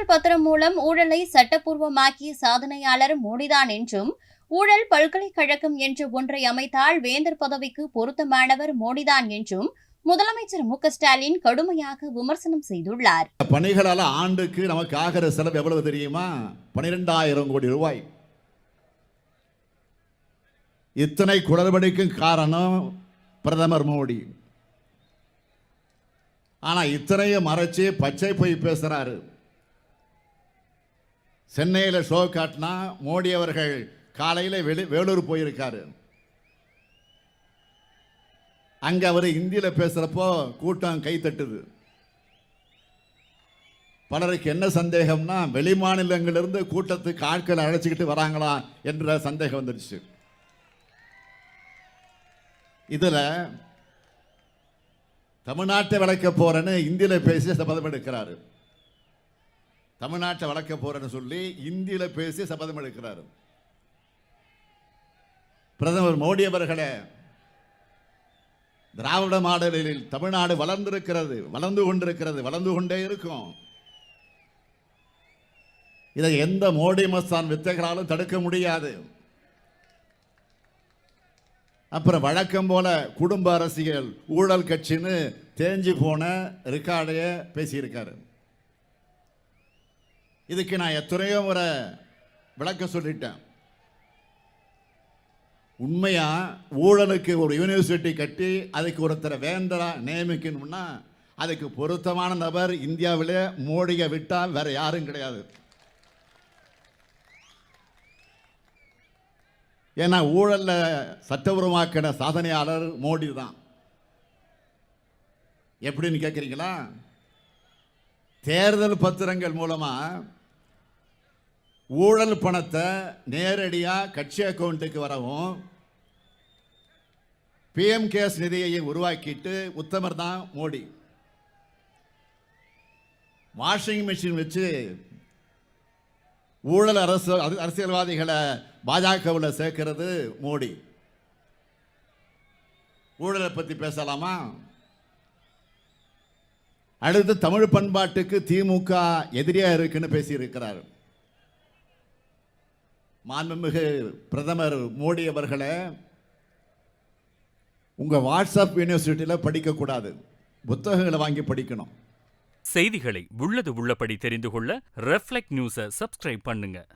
தேர்தல் பத்திரம் மூலம் ஊழலை சட்டப்பூர்வமாக்கிய சாதனையாளர் மோடிதான் என்றும் ஊழல் பல்கலைக்கழகம் என்று ஒன்றை அமைத்தால் வேந்தர் பதவிக்கு பொருத்தமானவர் மோடிதான் என்றும் முதலமைச்சர் மு ஸ்டாலின் கடுமையாக விமர்சனம் செய்துள்ளார். பணிகளால் ஆண்டுக்கு நமக்கு ஆகிற செலவு எவ்வளவு தெரியுமா? பனிரெண்டாயிரம் கோடி ரூபாய். இத்தனை குளறுபடிக்கும் காரணம் பிரதமர் மோடி. ஆனா இத்தனையும் மறைச்சு பச்சை போய் பேசுறாரு. சென்னையில் ஷோ காட்டினா மோடி அவர்கள் காலையில் வெளி வேலூர் போயிருக்காரு. அங்க அவர் ஹிந்தியில் பேசுகிறப்போ கூட்டம் கைத்தட்டுது பலருக்கு என்ன சந்தேகம்னா வெளி மாநிலங்களிலிருந்து கூட்டத்துக்கு ஆட்களை அழைச்சிக்கிட்டு வராங்களா என்ற சந்தேகம் வந்துடுச்சு இதில் தமிழ்நாட்டை விளக்க போறேன்னு இந்தியில் பேசி சபதம் எடுக்கிறாரு. தமிழ்நாட்டை வளர்க்க போறேன்னு சொல்லி இந்தியில் பேசி சபதம் எடுக்கிறாரு. பிரதமர் மோடி அவர்களே திராவிட மாடலில் தமிழ்நாடு வளர்ந்திருக்கிறது வளர்ந்து கொண்டிருக்கிறது வளர்ந்து கொண்டே இருக்கும். இதை எந்த மோடி மஸ்தான் வித்தகராலும் தடுக்க முடியாது. அப்புறம் வழக்கம் போல குடும்ப அரசியல் ஊழல் கட்சின்னு தேஞ்சு போன ரெக்கார்டைய பேசியிருக்காரு. இதுக்கு நான் எத்தனையோ முறை விளக்க சொல்லிட்டேன். உண்மையா ஊழலுக்கு ஒரு யூனிவர்சிட்டி கட்டி அதுக்கு ஒருத்தரை வேந்தரா நியமிக்கணும்னா அதுக்கு பொருத்தமான நபர் இந்தியாவிலே மோடியை விட்டால் வேற யாரும் கிடையாது. ஏன்னா ஊழலில் சட்டபூர்வமாக்கின சாதனையாளர் மோடி தான். எப்படின்னு கேட்குறீங்களா தேர்தல் பத்திரங்கள் மூலமாக ஊழல் பணத்தை நேரடியாக கட்சி அக்கௌண்ட்டுக்கு வரவும் பிஎம் கேஸ் நிதியை உருவாக்கிட்டு உத்தமர் தான் மோடி. வாஷிங் மிஷின் வச்சு ஊழல் அரசு அரசியல்வாதிகளை பாஜகவில் சேர்க்கிறது மோடி. ஊழலை பற்றி பேசலாமா? அடுத்து தமிழ் பண்பாட்டுக்கு திமுக எதிரியாக இருக்குன்னு பேசியிருக்கிறார். மாண்புமிகு பிரதமர் மோடி அவர்களை உங்கள் வாட்ஸ்அப் யூனிவர்சிட்டியில் படிக்கக்கூடாது புத்தகங்களை வாங்கி படிக்கணும். செய்திகளை உள்ளது உள்ளபடி தெரிந்து கொள்ள ரெஃப்ளெக்ட் நியூஸை சப்ஸ்கிரைப் பண்ணுங்கள்